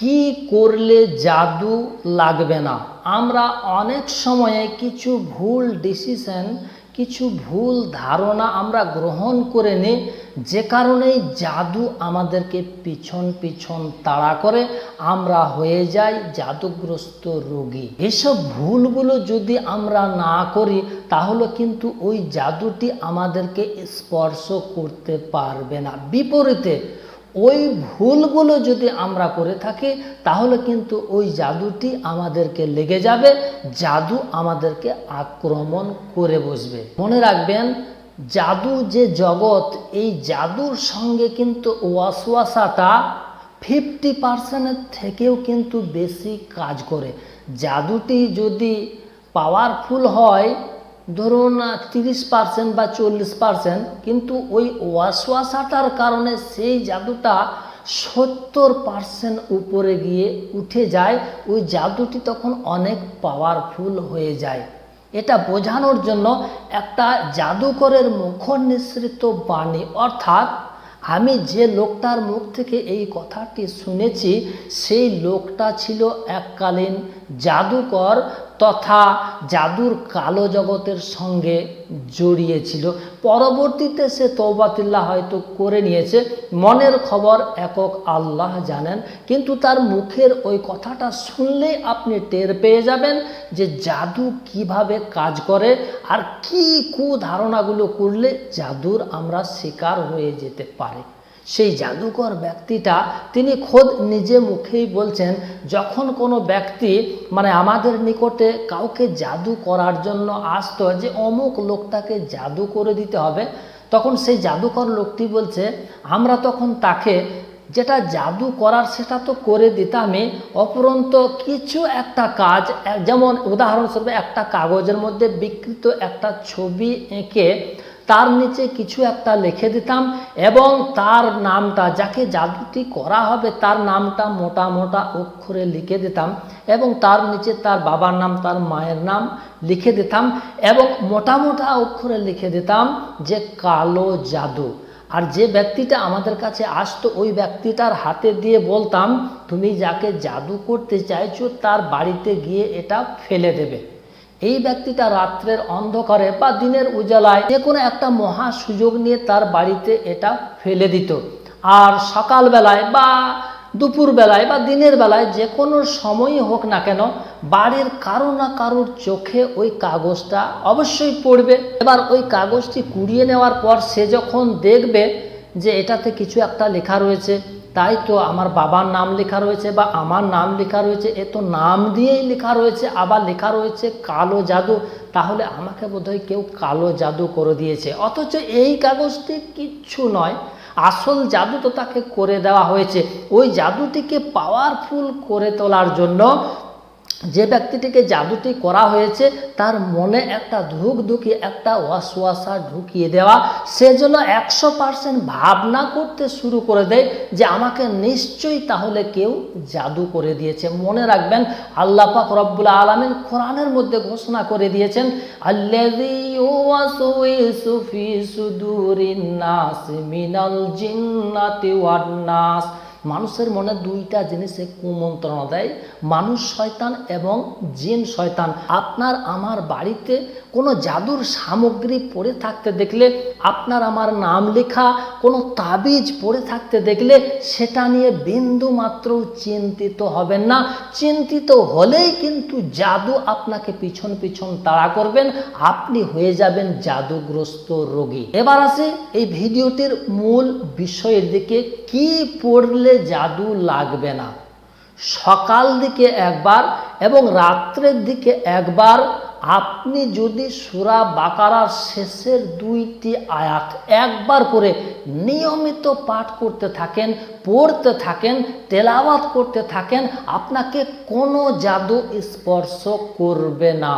কি করলে জাদু লাগবে না? আমরা অনেক সময়ে কিছু ভুল ডিসিশন কিছু ভুল ধারণা আমরা গ্রহণ করে নিই, যে কারণেই জাদু আমাদেরকে পিছন পিছন তাড়া করে, আমরা হয়ে যাই জাদুগ্রস্ত রোগী। এসব ভুলগুলো যদি আমরা না করি, তাহলে কিন্তু ওই জাদুটি আমাদেরকে স্পর্শ করতে পারবে না। বিপরীতে ওই ভুলগুলো যদি আমরা করে থাকি, তাহলে কিন্তু ওই জাদুটি আমাদেরকে লেগে যাবে, জাদু আমাদেরকে আক্রমণ করে বসবে। মনে রাখবেন, জাদু যে জগৎ, এই জাদুর সঙ্গে কিন্তু ওয়াসওয়াসাটা ফিফটি পার্সেন্টের থেকেও কিন্তু বেশি কাজ করে। জাদুটি যদি পাওয়ারফুল হয় ধরুন তিরিশ পার্সেন্ট বা চল্লিশ পার্সেন্ট কিন্তু ওই ওয়াসওয়াসাটার কারণে সেই জাদুটা সত্তর পার্সেন্ট উপরে গিয়ে উঠে যায়, ওই জাদুটি তখন অনেক পাওয়ারফুল হয়ে যায়। এটা বোঝানোর জন্য একটা জাদুকরের মুখ নিঃসৃত বাণী, অর্থাৎ আমি যে লোকটার মুখ থেকে এই কথাটি শুনেছি, সেই লোকটা ছিল এককালীন জাদুকর তথা জাদুর কালো জগতের সঙ্গে জড়িয়েছিল। পরবর্তীতে সে তৌবাতিল্লা হয়তো করে নিয়েছে। মনের খবর একক আল্লাহ জানেন, কিন্তু তার মুখের ওই কথাটা শুনলেই আপনি টের পেয়ে যাবেন যে জাদু কীভাবে কাজ করে আর কি কু ধারণাগুলো করলে জাদুর আমরা শিকার হয়ে যেতে পারি। সেই জাদুকর ব্যক্তিটা তিনি খোদ নিজে মুখেই বলছেন, যখন কোনো ব্যক্তি মানে আমাদের নিকটে কাউকে জাদু করার জন্য আসতো যে অমুক লোকটাকে জাদু করে দিতে হবে, তখন সেই জাদুকর লোকটি বলছে, আমরা তখন তাকে যেটা জাদু করার সেটা তো করে দিতামই, অপরন্ত কিছু একটা কাজ, যেমন উদাহরণস্বরূপ একটা কাগজের মধ্যে বিকৃত একটা ছবি এঁকে তার নিচে কিছু একটা লিখে দিতাম এবং তার নামটা, যাকে জাদুটি করা হবে, তার নামটা মোটা মোটা অক্ষরে লিখে দিতাম এবং তার নিচে তার বাবার নাম, তার মায়ের নাম লিখে দিতাম এবং মোটা মোটা অক্ষরে লিখে দিতাম যে কালো জাদু। আর যে ব্যক্তিটা আমাদের কাছে আসতো, ওই ব্যক্তিটার হাতে দিয়ে বলতাম, তুমি যাকে জাদু করতে চাইছো, তার বাড়িতে গিয়ে এটা ফেলে দেবে। এই ব্যক্তিটা রাত্রের অন্ধকারে বা দিনের উজালায় যে কোনো একটা মহা সুযোগ নিয়ে তার বাড়িতে এটা ফেলে দিত। আর সকালবেলায় বা দুপুর বেলায় বা দিনের বেলায় যে কোনো সময়ই হোক না কেন বাড়ির কারও না কারোর চোখে ওই কাগজটা অবশ্যই পড়বে। এবার ওই কাগজটি কুড়িয়ে নেওয়ার পর সে যখন দেখবে যে এটাতে কিছু একটা লেখা রয়েছে তাই তো আমার বাবার নাম লেখা রয়েছে বা আমার নাম লেখা রয়েছে, এ তো নাম দিয়েই লেখা রয়েছে, আবার লেখা রয়েছে কালো জাদু। তাহলে আমাকে বোধহয় কেউ কালো জাদু করে দিয়েছে। অথচ এই কাগজটি কিচ্ছু নয়, আসল জাদু তো তাকে করে দেওয়া হয়েছে। ওই জাদুটিকে পাওয়ারফুল করে তোলার জন্য যে ব্যক্তিটিকে জাদুটি করা হয়েছে, তার মনে একটা ধুক ধুকি, একটা ওয়াসওয়াসা ঢুকিয়ে দেওয়া। সেজন্য একশো পার্সেন্ট ভাবনা করতে শুরু করে দেয় যে আমাকে নিশ্চয়ই তাহলে কেউ জাদু করে দিয়েছে। মনে রাখবেন, আল্লাহ পাক রব্বুল আলমিন কোরআনের মধ্যে ঘোষণা করে দিয়েছেন, আল্লাযী মানুষের মনে দুইটা জিনিসে কুমন্ত্রণা দেয়, মানুষ শয়তান এবং জিন শয়তান। আপনার আমার বাড়িতে কোনো জাদুর সামগ্রী পড়ে থাকতে দেখলে, আপনার আমার নাম লেখা কোনো তাবিজ পড়ে থাকতে দেখলে, সেটা নিয়ে বিন্দু মাত্র চিন্তিত হবেন না। চিন্তিত হলেই কিন্তু জাদু আপনাকে পিছন পিছন তাড়া করবেন, আপনি হয়ে যাবেন জাদুগ্রস্ত রোগী। এবার আসে এই ভিডিওটির মূল বিষয়ের দিকে, কি পড়লে জাদু লাগবে না। সকাল দিকে একবার এবং রাত্রের দিকে একবার আপনি যদি সুরা বাকারার শেষের দুইটি আয়াত একবার করে নিয়মিত পাঠ করতে থাকেন, পড়তে থাকেন, তেলাওয়াত করতে থাকেন, আপনাকে কোনো জাদু স্পর্শ করবে না।